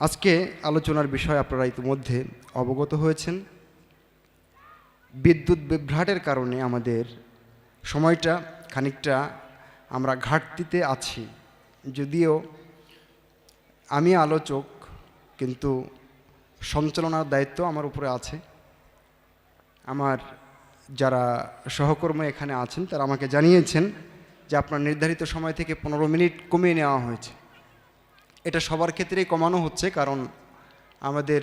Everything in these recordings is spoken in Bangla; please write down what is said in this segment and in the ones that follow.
আজকে আলোচনার বিষয় আপনারা ইতিমধ্যে অবগত হয়েছেন। বিদ্যুৎ বিভ্রাটের কারণে আমাদের সময়টা খানিকটা আমরা ঘাটতিতে আছি। যদিও আমি আলোচক, কিন্তু সঞ্চালনার দায়িত্ব আমার উপরে আছে। আমার যারা সহকর্মী এখানে আছেন, তারা আমাকে জানিয়েছেন যে আপনার নির্ধারিত সময় থেকে পনেরো মিনিট কমিয়ে নেওয়া হয়েছে। এটা সবার ক্ষেত্রেই কমানো হচ্ছে, কারণ আমাদের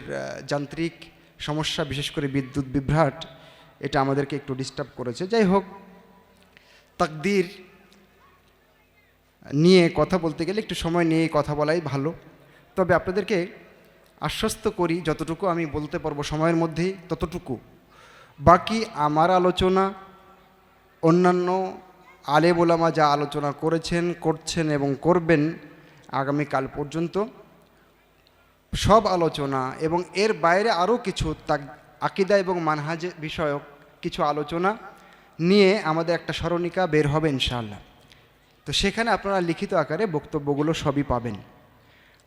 যান্ত্রিক সমস্যা, বিশেষ করে বিদ্যুৎ বিভ্রাট, এটা আমাদেরকে একটু ডিস্টার্ব করেছে। যাই হোক, তাকদির নিয়ে কথা বলতে গেলে একটু সময় নিয়ে কথা বলাই ভালো। তবে আপনাদেরকে আশ্বস্ত করি, যতটুকু আমি বলতে পারব সময়ের মধ্যেই, ততটুকু। বাকি আমার আলোচনা, অন্যান্য আলে বোলামা যা আলোচনা করেছেন, করছেন এবং করবেন আগামীকাল পর্যন্ত। সব আলোচনা এবং এর বাইরে আরও কিছু তাক আকিদা এবং মানহাজ বিষয়ক কিছু আলোচনা নিয়ে আমাদের একটা স্মরণিকা বের হবে ইনশাআল্লাহ। তো সেখানে আপনারা লিখিত আকারে বক্তব্যগুলো সবই পাবেন।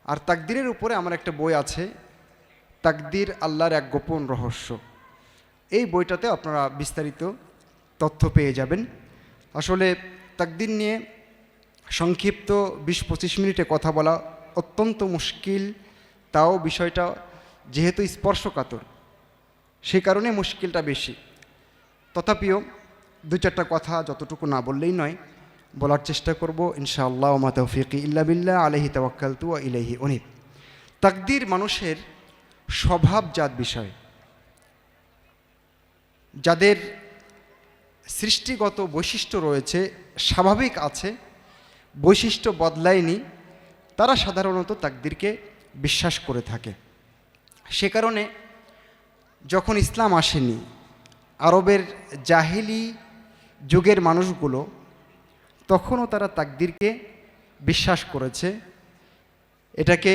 আর তাকদিরের উপরে আমার একটা বই আছে, তাকদির আল্লাহর এক গোপন রহস্য। এই বইটাতে আপনারা বিস্তারিত তথ্য পেয়ে যাবেন। আসলে তাকদির নিয়ে সংক্ষিপ্ত বিশ পঁচিশ মিনিটে কথা বলা অত্যন্ত মুশকিল, তাও বিষয়টা যেহেতু স্পর্শকাতর, সে কারণে মুশকিলটা বেশি। তথাপিও দু চারটা কথা যতটুকু না বললেই নয়, বলার চেষ্টা করব, ইনশাআল্লাহ মা তৌফিক ইল্লা বিল্লাহ আলহি তাওয়াক্কালতু ওয়া ইলাইহি উনিব। তাকদির মানুষের স্বভাবজাত বিষয়। যাদের সৃষ্টিগত বৈশিষ্ট্য রয়েছে, স্বাভাবিক আছে বৈশিষ্ট্য বদলায়নি, তারা সাধারণত তাকদিরকে বিশ্বাস করে থাকে। সে কারণে যখন ইসলাম আসেনি, আরবের জাহিলি যুগের মানুষগুলো তখনও তারা তাকদিরকে বিশ্বাস করেছে, এটাকে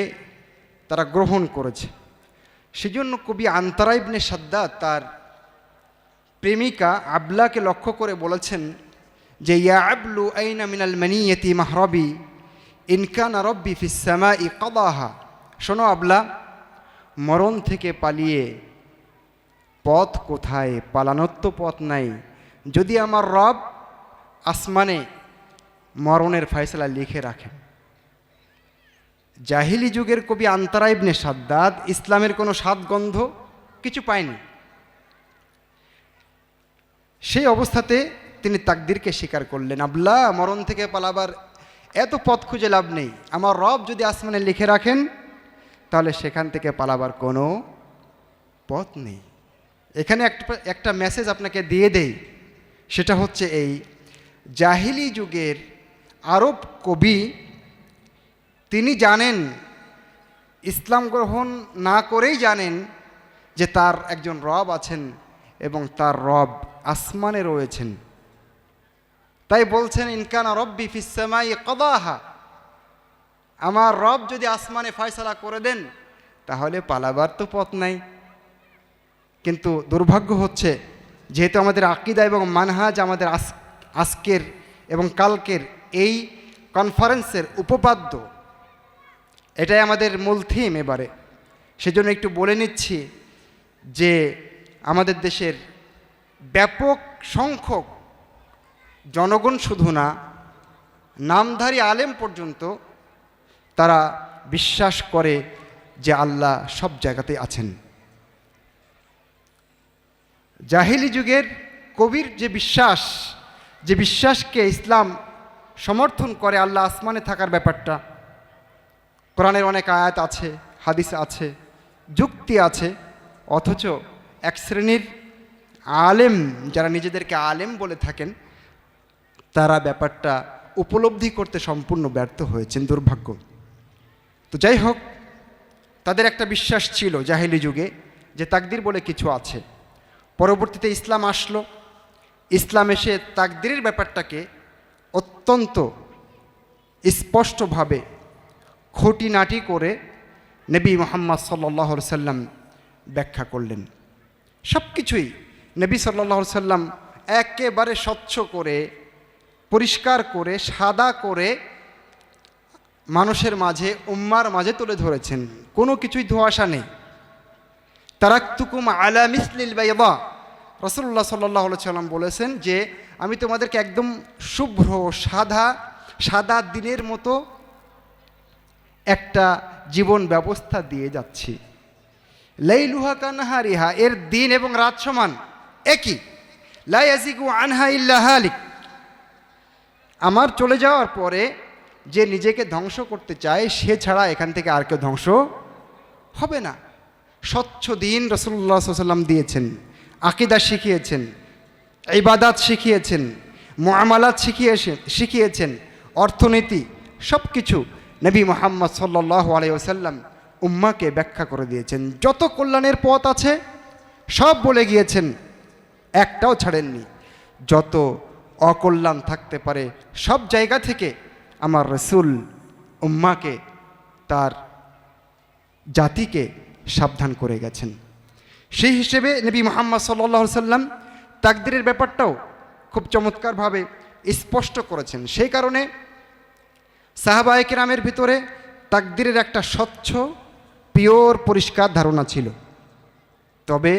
তারা গ্রহণ করেছে। সেজন্য কবি আন্তরা ইবনে সাদ্দাত তার প্রেমিকা আবলাকে লক্ষ্য করে বলেছেন যে, ইয়া আবলু আইনা মিনাল মানিয়তি মাহরবি ইনকান রব্বি ফিসামা ই কদাহা। শোনো আবলা, মরণ থেকে পালিয়ে পথ কোথায়? পালানোর তো পথ নাই। যদি আমার রব আসমানে মরণের ফয়সলা লিখে রাখেন জাহিলি যুগের কবি আন্তরা ইবনে সাদ্দাদ, ইসলামের কোনো স্বাদগন্ধ কিছু পায়নি। সেই অবস্থাতে তিনি তাকদিরকে স্বীকার করলেন। আবলা মরণ থেকে পালাবার এত পথ খুঁজে লাভ নেই। আমার রব যদি আসমানে লিখে রাখেন, তাহলে সেখান থেকে পালাবার কোনো পথ নেই। এখানে একটা একটা মেসেজ আপনাকে দিয়ে দেই। সেটা হচ্ছে এই, জাহিলি যুগের আরব কবি, তিনি জানেন, ইসলাম গ্রহণ না করেই জানেন যে তার একজন রব আছেন এবং তার রব আসমানে রয়েছেন। তাই বলছেন ইনকানা রব্বি ফিসামাই কদাহা। আমার রব যদি আসমানে ফয়সালা করে দেন, তাহলে পালাবার তো পথ নাই। কিন্তু দুর্ভাগ্য হচ্ছে, যেহেতু আমাদের আকিদা এবং মানহাজ আমাদের আজ আজকের এবং কালকের এই কনফারেন্সের উপপাদ্য, এটাই আমাদের মূল থিম এবারে। সেজন্য একটু বলে নিচ্ছি যে আমাদের দেশের ব্যাপক সংখ্যক জনগণ শুধু না, নামধারী আলেম পর্যন্ত তারা বিশ্বাস করে যে আল্লাহ সব জায়গাতে আছেন। জাহিলি যুগের কবির যে বিশ্বাস, যে বিশ্বাসকে ইসলাম সমর্থন করে আল্লাহ আসমানে থাকার ব্যাপারটা, কোরআনের অনেক আয়াত আছে, হাদিস আছে, যুক্তি আছে, অথচ এক শ্রেণির আলেম যারা নিজেদেরকে আলেম বলে থাকেন তারা ব্যাপারটা উপলব্ধি করতে সম্পূর্ণ ব্যর্থ হয়েছেন দুর্ভাগ্য। তো যাই হোক, তাদের একটা বিশ্বাস ছিল জাহেলি যুগে যে তাকদির বলে কিছু আছে। পরবর্তীতে ইসলাম আসলো। ইসলাম এসে তাকদিরের ব্যাপারটাকে অত্যন্ত স্পষ্টভাবে খুঁটিনাটি করে নবী মোহাম্মদ সাল্লাহ সাল্লাম ব্যাখ্যা করলেন। সব কিছুই নবী সাল্লাহ সাল্লাম একেবারে স্বচ্ছ করে পরিষ্কার করে, সাদা করে মানুষের মাঝে, উম্মার মাঝে তুলে ধরেছেন। কোনো কিছুই ধোয়াশা নেই। তারাক্তুকুম আলা মিসলিল বাইদা। রসুল্লাহ সাল্লাহ সাল্লাম বলেছেন যে, আমি তোমাদেরকে একদম শুভ্র, সাদা সাদা দিনের মতো একটা জীবন ব্যবস্থা দিয়ে যাচ্ছি। লাইলুহা কানহারিহা, এর দিন এবং রাত সমান। একই। লাই লাইয়াজিকু আনহা ইল্লাহালিক আমার চলে যাওয়ার পরে যে নিজেকে ধ্বংস করতে চায়, সে ছাড়া এখান থেকে আর কেউ ধ্বংস হবে না। স্বচ্ছ দিন রসুল্লাহ সাল্লাম দিয়েছেন, আকিদা শিখিয়েছেন, ইবাদাত শিখিয়েছেন মোয়ামালাত শিখিয়েছেন শিখিয়েছেন, অর্থনীতি সব কিছু নবী মোহাম্মদ সাল্লাহ আলাইসাল্লাম উম্মাকে ব্যাখ্যা করে দিয়েছেন। যত কল্যাণের পথ আছে, সব বলে গিয়েছেন, একটাও ছাড়েননি। যত অকল্যাণ থাকতে পারে। সব জায়গা থেকে আমার রসুল উম্মাকে, তার জাতিকে সাবধান করে গেছেন। সেই হিসেবে নবী মোহাম্মদ সাল্লাহ সাল্লাম তাকদিরের ব্যাপারটাও খুব চমৎকারভাবে স্পষ্ট করেছেন। সেই কারণে সাহাবায়ক রামের ভিতরে তাকদিরের একটা স্বচ্ছ, পিওর, পরিষ্কার ধারণা ছিল। তবে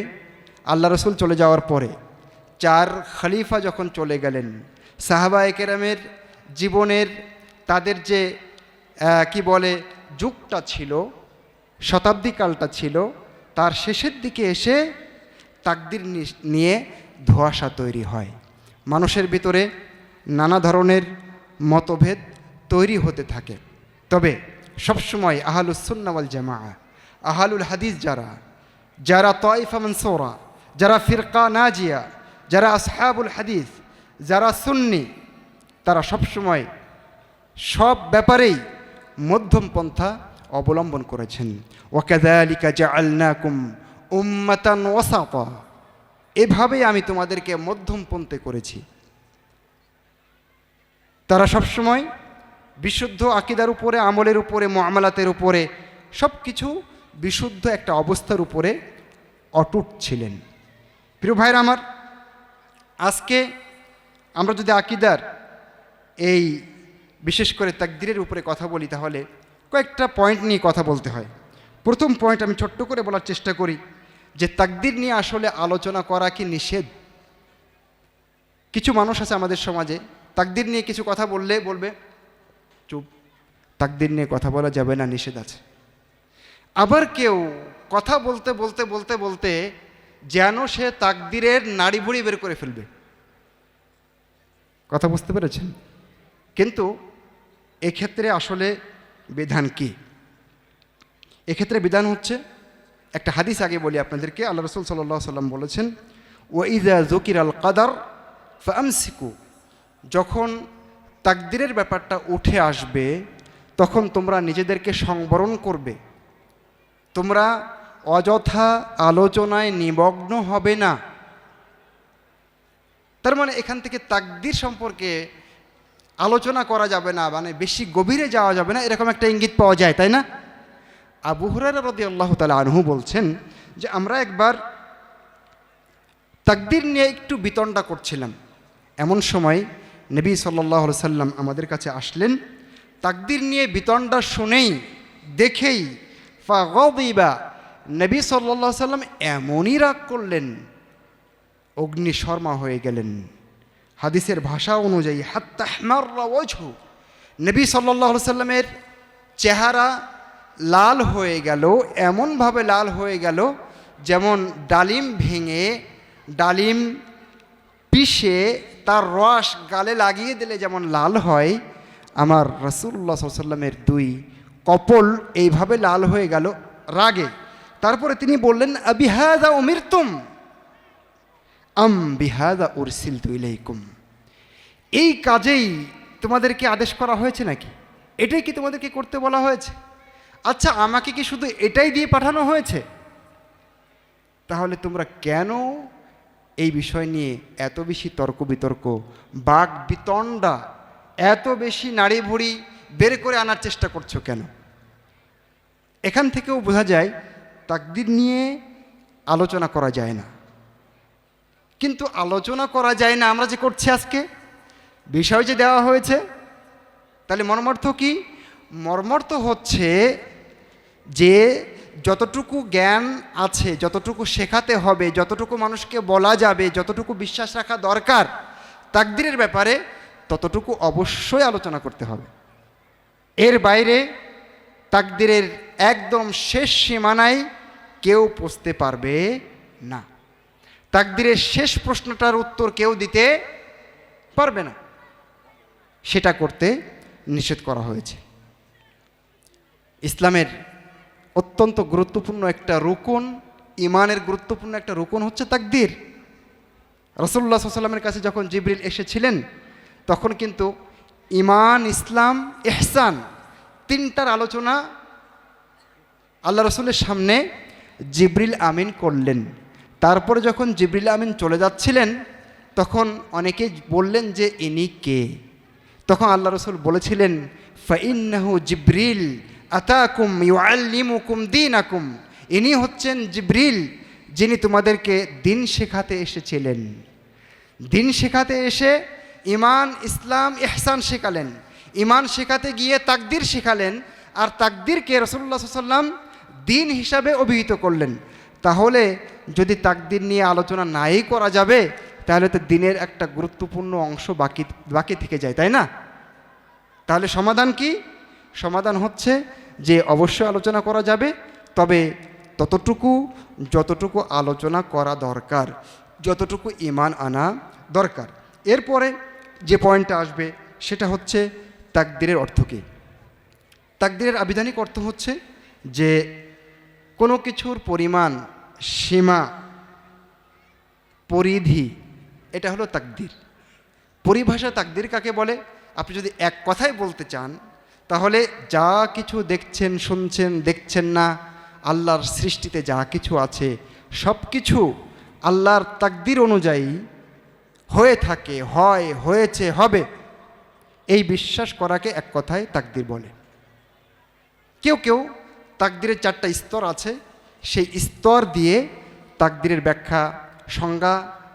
আল্লাহ রসুল চলে যাওয়ার পরে চার খলিফা যখন চলে গেলেন সাহাবা একরামের জীবনের তাদের যে কি বলে, যুগটা ছিল, শতাব্দীকালটা ছিল, তার শেষের দিকে এসে তাকদির নি- নিয়ে ধোঁয়াশা তৈরি হয়। মানুষের ভিতরে নানা ধরনের মতভেদ তৈরি হতে থাকে। তবে সবসময় আহালুসুন্নাওয়াল জামা আহালুল হাদিস যারা যারা তয়ফা মনসোরা, যারা ফিরকা নাজিয়া যারা আসহাবুল হাদিস, যারা সুন্নি, তারা সবসময় সব ব্যাপারেই মধ্যম পন্থা অবলম্বন করেছেন। ওয়াকাদালিকা জাআলনাকুম উম্মাতান ওয়াসাতা। এভাবেই আমি তোমাদেরকে মধ্যম পন্থে করেছি। তারা সবসময় বিশুদ্ধ আকিদার উপরে, আমলের উপরে মোয়ামালাতের উপরে সব কিছু বিশুদ্ধ একটা অবস্থার উপরে অটুট ছিলেন। প্রিয় ভাইরা আমার আজকে আমরা যদি আকিদার এই বিশেষ করে তাকদিরের উপরে কথা বলি তাহলে কয়েকটা পয়েন্ট নিয়ে কথা বলতে হয়। প্রথম পয়েন্ট আমি ছোট্ট করে বলার চেষ্টা করি যে তাকদির নিয়ে আসলে আলোচনা করা কি নিষেধ? কিছু মানুষ আছে আমাদের সমাজে, তাকদির নিয়ে কিছু কথা বললে বলবে, চুপ, তাকদির নিয়ে কথা বলা যাবে না, নিষেধ আছে। আবার কেউ কথা বলতে বলতে বলতে বলতে যেন সে তাকদিরের নাড়ি ভুড়ি বের করে ফেলবে। কথা বুঝতে পেরেছেন? কিন্তু এক্ষেত্রে আসলে বিধান কি? এক্ষেত্রে বিধান হচ্ছে, একটা হাদিস আগে বলি আপনাদেরকে, আল্লাহ রসুল সাল্লাহ সাল্লাম বলেছেন ও ইদা জকির আল কাদার ফামসিকু। যখন তাকদিরের ব্যাপারটা উঠে আসবে, তখন তোমরা নিজেদেরকে সংবরণ করবে। তোমরা অযথা আলোচনায় নিমগ্ন হবে না। তার মানে এখান থেকে তাকদির সম্পর্কে আলোচনা করা যাবে না মানে বেশি গভীরে যাওয়া যাবে না, এরকম একটা ইঙ্গিত পাওয়া যায়, তাই না? আবু হুরারা রদি আল্লাহ তালা আনহু বলছেন যে, আমরা একবার তাকদির নিয়ে একটু বিতণ্ডা করছিলাম। এমন সময় নবী সাল্লাহ সাল্লাম আমাদের কাছে আসলেন, তাকদির নিয়ে বিতণ্ডা শুনেই দেখেই, ফাগদিবা নবী সাল্লাহ সাল্লাম এমনই রাগ করলেন, অগ্নি শর্মা হয়ে গেলেন। হাদিসের ভাষা অনুযায়ী হাত্তাহমার ওঝু নবী সাল্লাহ সাল্লামের চেহারা লাল হয়ে গেল, এমনভাবে লাল হয়ে গেল যেমন ডালিম ভেঙে, ডালিম পিষে তার রস গালে লাগিয়ে দিলে যেমন লাল হয়। আমার রসুল্লাহ সাল্লামের দুই কপল এইভাবে লাল হয়ে গেল রাগে। তারপরে তিনি বললেন, আবিহাদা অমিরতুম আম বিহাদা উরসিল তুইলাইকুম এই কাজেই তোমাদেরকে আদেশ করা হয়েছে নাকি? এটাই কি তোমাদেরকে করতে বলা হয়েছে? আচ্ছা আমাকে কি শুধু এটাই দিয়ে পাঠানো হয়েছে? তাহলে তোমরা কেন এই বিষয় নিয়ে এত বেশি তর্ক বিতর্ক বাক বিতণ্ডা এত বেশি নাড়ি ভুড়ি বের করে আনার চেষ্টা করছ কেন? এখান থেকেও বোঝা যায় তাকদির নিয়ে আলোচনা করা যায় না। কিন্তু আলোচনা করা যায় না, আমরা যে করছি আজকে, বিষয় যে দেওয়া হয়েছে, তাহলে মর্মার্থ কি? মর্মর্থ হচ্ছে যে যতটুকু জ্ঞান আছে, যতটুকু শেখাতে হবে, যতটুকু মানুষকে বলা যাবে, যতটুকু বিশ্বাস রাখা দরকার তাকদিরের ব্যাপারে, ততটুকু অবশ্যই আলোচনা করতে হবে। এর বাইরে তাকদিরের একদম শেষ সীমানায় কেউ পৌঁছতে পারবে না। তাকদিরের শেষ প্রশ্নটার উত্তর কেউ দিতে পারবে না। সেটা করতে নিষেধ করা হয়েছে। ইসলামের অত্যন্ত গুরুত্বপূর্ণ একটা রুকন ইমানের গুরুত্বপূর্ণ একটা রুকন হচ্ছে তাকদির। রসল্লা সাল্লামের কাছে যখন জিবরিল এসেছিলেন, তখন কিন্তু ইমান ইসলাম এহসান তিনটার আলোচনা আল্লাহ রসুলের সামনে জিবরিল আমিন করলেন। তারপরে যখন জিবরিল আমিন চলে যাচ্ছিলেন, তখন অনেকে বললেন যে, ইনি কে? তখন আল্লাহ রসুল বলেছিলেন, ফাইন্নাহু জিব্রিল আতাকুম ইউআল্লিমুকুম দীনাকুম। ইনি হচ্ছেন জিব্রিল, যিনি তোমাদেরকে দিন শেখাতে এসেছিলেন। দিন শেখাতে এসে ইমান ইসলাম, ইহসান শেখালেন। ইমান শেখাতে গিয়ে তাকদির শেখালেন। আর তাকদিরকে রসুল্লাহ সাল্লাম দিন হিসাবে অভিহিত করলেন। তাহলে যদি তাকদির নিয়ে আলোচনা নাই করা যাবে, তাহলে তো দিনের একটা গুরুত্বপূর্ণ অংশ বাকি বাকি থেকে যায়, তাই না? তাহলে সমাধান কি? সমাধান হচ্ছে যে অবশ্যই আলোচনা করা যাবে, তবে ততটুকু, যতটুকু আলোচনা করা দরকার, যতটুকু ইমান আনা দরকার। এরপরে যে পয়েন্টটা আসবে, সেটা হচ্ছে তাকদিরের অর্থ কী? তাকদিরের আবিধানিক অর্থ হচ্ছে যে কোনো কিছুর পরিমাণ সীমা, পরিধি, এটা হলো তাকদির। পরিভাষা তাকদির কাকে বলে? আপনি যদি এক কথায় বলতে চান, তাহলে যা কিছু দেখছেন, শুনছেন, দেখছেন না, আল্লাহর সৃষ্টিতে যা কিছু আছে, সব কিছু আল্লাহর তাকদির অনুযায়ী হয়ে থাকে, হয়, হয়েছে, হবে। এই বিশ্বাস করাকে এক কথায় তাকদির বলে। কেউ কেউ তাকদিরের চারটা স্তর আছে। সেই স্তর দিয়ে তাকদিরের ব্যাখ্যা সংজ্ঞা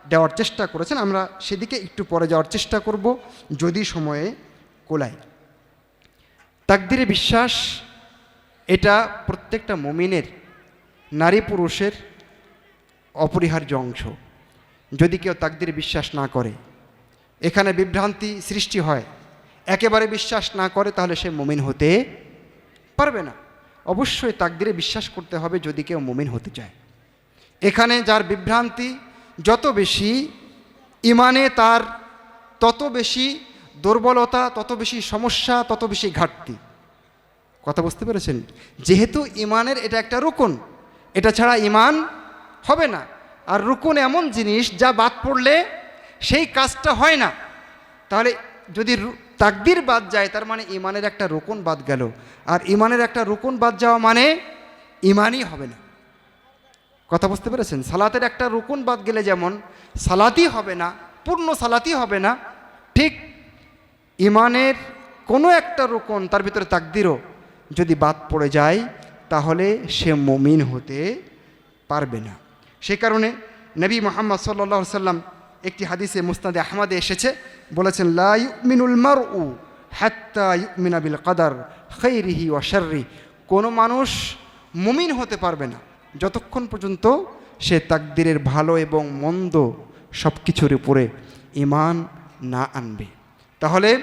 দেওয়ার চেষ্টা করেছেন। আমরা সেদিকে একটু পরে যাওয়ার চেষ্টা করব, যদি সময়ে কোলায়। তাকদিরে বিশ্বাস, এটা প্রত্যেকটা মমিনের নারী পুরুষের অপরিহার্য অংশ। যদি কেউ তাকদিরে বিশ্বাস না করে, এখানে বিভ্রান্তি সৃষ্টি হয়। একেবারে বিশ্বাস না করে, তাহলে সে মমিন হতে পারবে না। অবশ্যই তাকদিরে বিশ্বাস করতে হবে যদি কেউ মমিন হতে চায়। এখানে যার বিভ্রান্তি যত বেশি, ইমানে তার তত বেশি দুর্বলতা, তত বেশি সমস্যা, তত বেশি ঘাটতি। কথা বুঝতে পেরেছেন? যেহেতু ইমানের এটা একটা রুকুন, এটা ছাড়া ইমান হবে না। আর রুকুন এমন জিনিস যা বাদ পড়লে সেই কাজটা হয় না। তাহলে যদি তাকদির বাদ যায়, তার মানে ইমানের একটা রুকুন বাদ গেল। আর ইমানের একটা রুকুন বাদ যাওয়া মানে ইমানই হবে না। কথা বুঝতে পেরেছেন? সালাতের একটা রুকুন বাদ গেলে যেমন সালাতই হবে না, পূর্ণ সালাতই হবে না, ঠিক ইমানের কোনো একটা রুকন তার ভিতরে তাকদিরও যদি বাদ পড়ে যায়, তাহলে সে মমিন হতে পারবে না। সে কারণে নবী মোহাম্মদ সাল্লা সাল্লাম একটি হাদিসে মুস্তাদে আহমদে এসেছে, বলেছেন, লা ইউমিনুল মার উ হাত্তা ইউমিনা বিল কাদার খৈরিহি ওয়াশার্রি কোনো মানুষ মুমিন হতে পারবে না যতক্ষণ পর্যন্ত সে তাকদিরের ভালো এবং মন্দ সব কিছুর উপরে ইমান না আনবে। তাহলে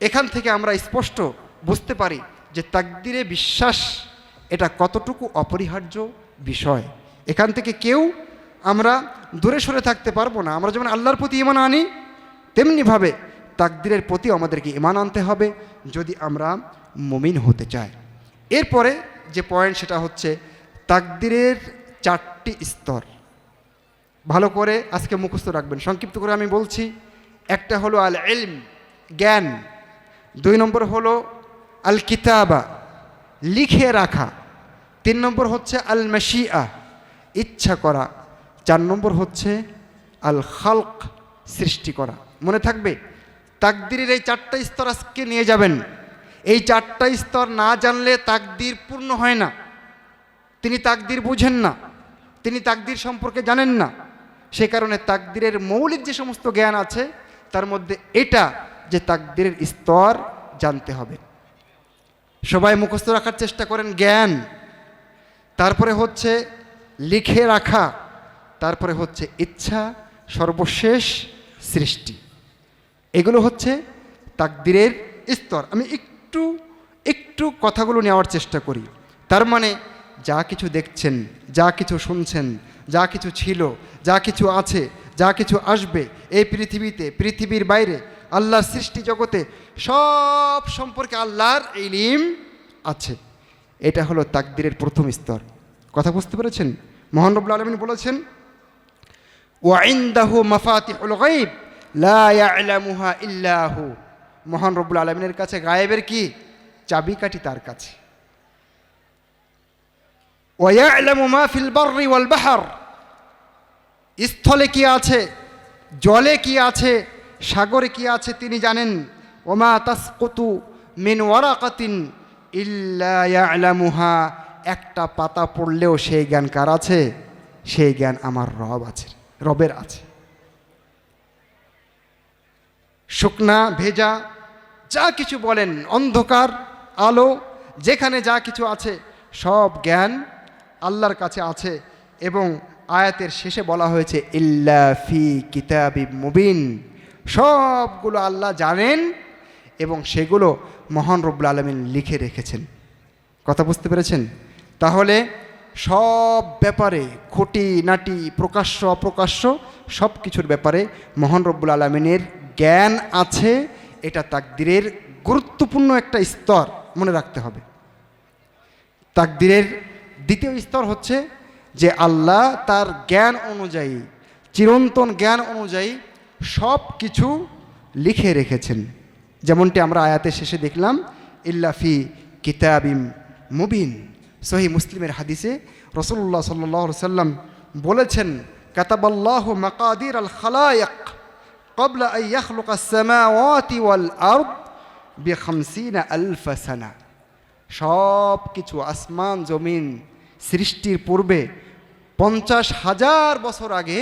এখান থেকে আমরা স্পষ্ট বুঝতে পারি যে তাকদিরে বিশ্বাস এটা কতটুকু অপরিহার্য বিষয়। এখান থেকে কেউ আমরা দূরে সরে থাকতে পারব না। আমরা যেমন আল্লাহর প্রতি ইমান আনি, তেমনিভাবে তাকদিরের প্রতি আমাদেরকে ইমান আনতে হবে যদি আমরা মমিন হতে চাই। এরপরে যে পয়েন্ট সেটা হচ্ছে তাকদিরের চারটি স্তর। ভালো করে আজকে মুখস্থ রাখবেন। সংক্ষিপ্ত করে আমি বলছি, একটা হলো আল এলম জ্ঞান। দুই নম্বর হলো আল কিতাবা লিখে রাখা। তিন নম্বর হচ্ছে আল মাসিয়া ইচ্ছা করা। চার নম্বর হচ্ছে আল খালক সৃষ্টি করা। মনে থাকবে, তাকদিরের এই চারটা স্তর আজকে নিয়ে যাবেন। এই চারটা স্তর না জানলে তাকদির পূর্ণ হয় না। তিনি তাকদির বুঝেন না, তিনি তাকদির সম্পর্কে জানেন না। সে কারণে তাকদিরের মৌলিক যে সমস্ত জ্ঞান আছে, তার মধ্যে এটা যে তাকদিরের স্তর জানতে হবে। সবাই মুখস্থ রাখার চেষ্টা করেন জ্ঞান। তারপরে হচ্ছে লিখে রাখা। তারপরে হচ্ছে ইচ্ছা, সর্বশেষ সৃষ্টি। এগুলো হচ্ছে তাকদিরের স্তর। আমি একটু একটু কথাগুলো নেওয়ার চেষ্টা করি। তার মানে যা কিছু দেখছেন, যা কিছু শুনছেন, যা কিছু ছিল, যা কিছু আছে, যা কিছু আসবে এই পৃথিবীতে, পৃথিবীর বাইরে, আল্লাহর সৃষ্টি জগতে, সব সম্পর্কে আল্লাহর ইলিম আছে। এটা হলো তাকদিরের প্রথম স্তর। কথা বুঝতে পেরেছেন? মোহান রব্লা আলমিন বলেছেন ওয়াইন্দাহু মাফাতিহুল গাইব লা ইয়ালামুহা ইল্লাহু মহান রব্বুল আলমিনের কাছে গায়েবের কি? চাবিকাঠি তার কাছে। ওয়াইলামু মা ফিল বাররি ওয়াল বাহার স্থলে কি আছে? জলে কি আছে? সাগরে কি আছে তিনি জানেন। ওমা তাসকুতু মিন ওয়ারাকাতিন ইল্লা ইয়ালামুহা একটা পাতা পড়লেও সেই জ্ঞান কার আছে? সেই জ্ঞান আমার রব আছে। রবের আছে। শুকনা, ভেজা, যা কিছু বলেন, অন্ধকার, আলো, যেখানে যা কিছু আছে, সব জ্ঞান আল্লাহর কাছে আছে এবং আয়াতের শেষে বলা হয়েছে, ইল্লা ফি কিতাবি মুবিন। সবগুলো আল্লাহ জানেন এবং সেগুলো মহান রব্বুল আলমিন লিখে রেখেছেন। কথা বুঝতে পেরেছেন? তাহলে সব ব্যাপারে খুঁটি, নাটি, প্রকাশ্য, অপ্রকাশ্য সব কিছুর ব্যাপারে মহান রব্বুল আলমিনের জ্ঞান আছে। এটা তাকদিরের গুরুত্বপূর্ণ একটা স্তর মনে রাখতে হবে। তাকদিরের দ্বিতীয় স্তর হচ্ছে যে আল্লাহ তার জ্ঞান অনুযায়ী, চিরন্তন জ্ঞান অনুযায়ী সব কিছু লিখে রেখেছেন। যেমনটি আমরা আয়াতের শেষে দেখলাম ইল্লাফি কিতাবিম মুবিন। সহি মুসলিমের হাদিসে রসুল্লাহ সাল্লাহ সাল্লাম বলেছেন, কাতাবাল্লাহ মাকাদির আল খালায়ক কবলা আলফাসানা সব কিছু আসমান, জমিন সৃষ্টির পূর্বে পঞ্চাশ হাজার বছর আগে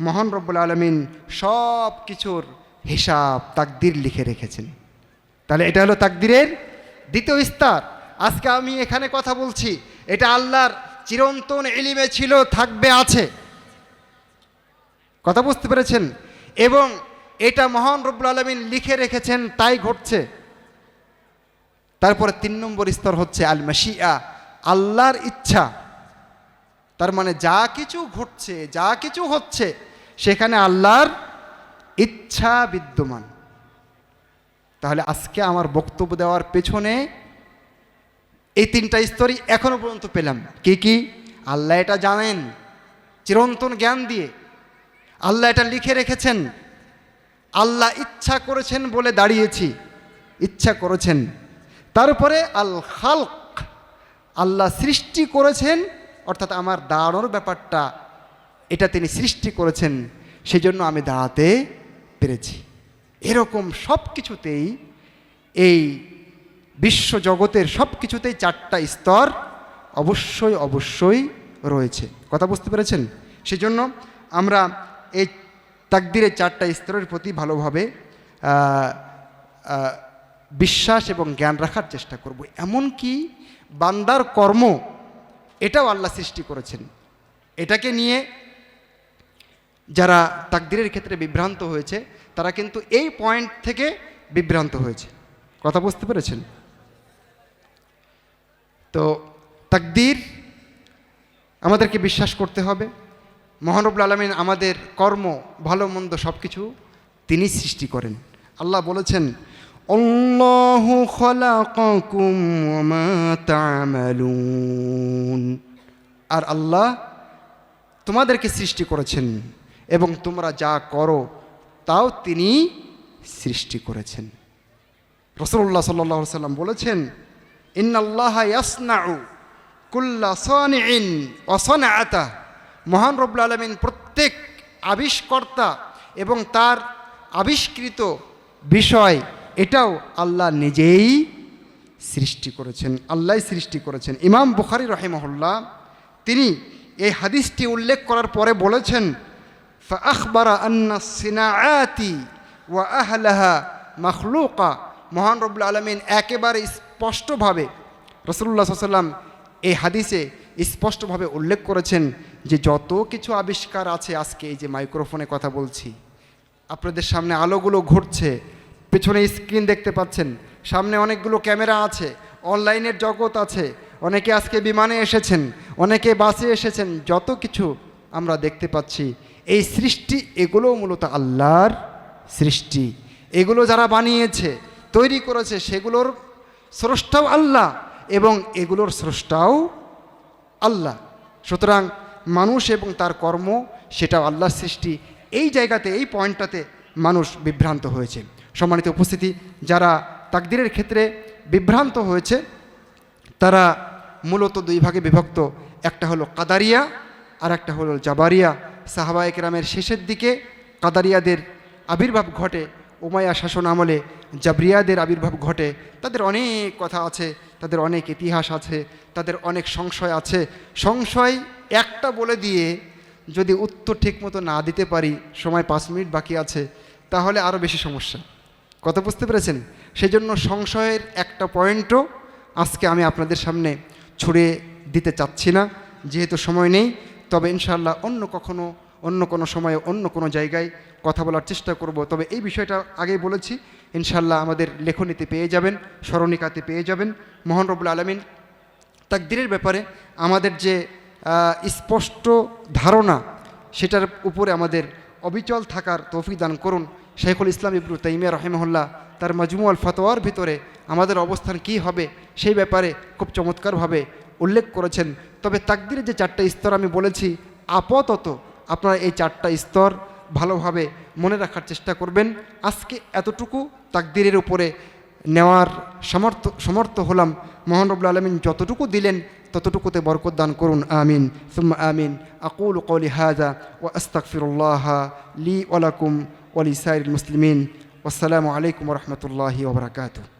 মহান রব্বুল আলমিন সব কিছুর হিসাব, তাকদির লিখে রেখেছেন। তাহলে এটা হলো তাকদিরের দ্বিতীয় স্তর। আজকে আমি এখানে কথা বলছি, এটা আল্লাহর চিরন্তন এলিমে ছিল, থাকবে, আছে। কথা বুঝতে পেরেছেন? এবং এটা মহান রব্বুল আলমিন লিখে রেখেছেন, তাই ঘটছে। তারপরে তিন নম্বর স্তর হচ্ছে আল মাসিয়া আল্লাহর ইচ্ছা। তার মানে যা কিছু ঘটছে, যা কিছু হচ্ছে, সেখানে আল্লাহর ইচ্ছা বিদ্যমান। তাহলে আজকে আমার বক্তব্য দেওয়ার পেছনে এই তিনটা স্তরই এখনও পর্যন্ত পেলাম। কি কি? আল্লাহ এটা জানেন। চিরন্তন জ্ঞান দিয়ে। আল্লাহ এটা লিখে রেখেছেন। আল্লাহ ইচ্ছা করেছেন বলে দাঁড়িয়েছি। ইচ্ছা করেছেন। তারপরে আল খালক আল্লাহ সৃষ্টি করেছেন, অর্থাৎ আমার দাঁড়ানোর ব্যাপারটা, এটা তিনি সৃষ্টি করেছেন, সেজন্য আমি দাঁড়াতে পেরেছি। এরকম সব কিছুতেই এই বিশ্ব জগতের সব কিছুতেই চারটা স্তর অবশ্যই অবশ্যই রয়েছে। কথা বুঝতে পেরেছেন? সেজন্য আমরা এই তাকদিরের চারটা স্তরের প্রতি ভালোভাবে বিশ্বাস এবং জ্ঞান রাখার চেষ্টা করব। এমনকি বান্দার কর্ম, এটাও আল্লাহ সৃষ্টি করেছেন। এটাকে নিয়ে যারা তাকদিরের ক্ষেত্রে বিভ্রান্ত হয়েছে, তারা কিন্তু এই পয়েন্ট থেকে বিভ্রান্ত হয়েছে। কথা বুঝতে পেরেছেন? তো তাকদির আমাদেরকে বিশ্বাস করতে হবে। মহানবুল আলমিন আমাদের কর্ম, ভালো, মন্দ সব কিছু তিনি সৃষ্টি করেন। আল্লাহ বলেছেন আর আল্লাহ তোমাদেরকে সৃষ্টি করেছেন এবং তোমরা যা করো তাও তিনি সৃষ্টি করেছেন। রসুল্লাহ সাল্লাহ সাল্লাম বলেছেন ইন্নাল্লাহ ইয়াসনাউ কুল্লা সানিইন অসনাআতা মহান রব্বুল আলমিন প্রত্যেক আবিষ্কর্তা এবং তার আবিষ্কৃত বিষয় এটাও আল্লাহ নিজেই সৃষ্টি করেছেন আল্লাহ সৃষ্টি করেছেন ইমাম বুখারি রহিমহল্লা তিনি এই হাদিসটি উল্লেখ করার পরে বলেছেন فأخبر أن الصناعات وأهلها مخلوقة মহান রব্বুল আলমিন একেবারে স্পষ্টভাবে রসুল্লাহ সাল্লাম এই হাদিসে স্পষ্টভাবে উল্লেখ করেছেন যে যত কিছু আবিষ্কার আছে আজকে এই যে মাইক্রোফোনে কথা বলছি, আপনাদের সামনে আলোগুলো ঘুরছে, পেছনে স্ক্রিন দেখতে পাচ্ছেন, সামনে অনেকগুলো ক্যামেরা আছে, অনলাইনের জগৎ আছে, অনেকে আজকে বিমানে এসেছেন, অনেকে বাসে এসেছেন, যত কিছু আমরা দেখতে পাচ্ছি, এই সৃষ্টি এগুলো মূলত আল্লাহর সৃষ্টি। এগুলো যারা বানিয়েছে তৈরি করেছে সেগুলোর স্রষ্টাও আল্লাহ এবং এগুলোর স্রষ্টাও আল্লাহ। সুতরাং মানুষ এবং তার কর্ম, সেটাও আল্লাহর সৃষ্টি। এই জায়গাতে, এই পয়েন্টটাতে মানুষ বিভ্রান্ত হয়েছে। সম্মানিত উপস্থিতি, যারা তাকদিরের ক্ষেত্রে বিভ্রান্ত হয়েছে, তারা মূলত দুই ভাগে বিভক্ত। একটা হলো কাদারিয়া, আর একটা হলো জাবারিয়া। সাহাবা একরামের শেষের দিকে কাদারিয়াদের আবির্ভাব ঘটে উমায়া শাসন আমলে জাবরিয়াদের আবির্ভাব ঘটে। তাদের অনেক কথা আছে, তাদের অনেক ইতিহাস আছে, তাদের অনেক সংশয় আছে। সংশয় একটা বলে দিয়ে যদি উত্তর ঠিকমতো না দিতে পারি, সময় পাঁচ মিনিট বাকি আছে, তাহলে আরও বেশি সমস্যা। কথা বুঝতে পেরেছেন? সেই জন্য সংশয়ের একটা পয়েন্টও আজকে আমি আপনাদের সামনে ছুড়ে দিতে চাচ্ছি না, যেহেতু সময় নেই, তবে ইনশাল্লাহ অন্য কখনো অন্য কোনো সময়ে, অন্য কোনো জায়গায় কথা বলার চেষ্টা করব। তবে এই বিষয়টা আগেই বলেছি ইনশাল্লাহ আমাদের লেখনীতে পেয়ে যাবেন, স্মরণিকাতে পেয়ে যাবেন। মোহন রবুল আলমিন তাকদিরের ব্যাপারে আমাদের যে স্পষ্ট ধারণা, সেটার উপরে আমাদের অবিচল থাকার তৌফিক দান করুন। শেখুল ইসলাম ইবরু তাইমিয়া রহেমহল্লা তার মাজমুয়াল ফতোয়ার ভিতরে আমাদের অবস্থান কি হবে, সেই ব্যাপারে খুব চমৎকারভাবে উল্লেখ করেছেন। তবে তাকদিরের যে চারটা স্তর আমি বলেছি, আপাতত আপনারা এই চারটা স্তর ভালোভাবে মনে রাখার চেষ্টা করবেন। আজকে এতটুকু তাকদিরের উপরে নেওয়ার সমর্থ সমর্থ হলাম। মোহান রবুল আলমিন যতটুকু দিলেন, ততটুকুতে বরকত দান করুন। আমিন। সুম্মা আমিন। আকুল কৌলি হাজা ও আস্তাকফিরুল্লাহ লি ওয়ালাকুম ওয়ালি সাইর মুসলিমিন। আসসালামু আলাইকুম রহমতুল্লাহি ওবরাকাতু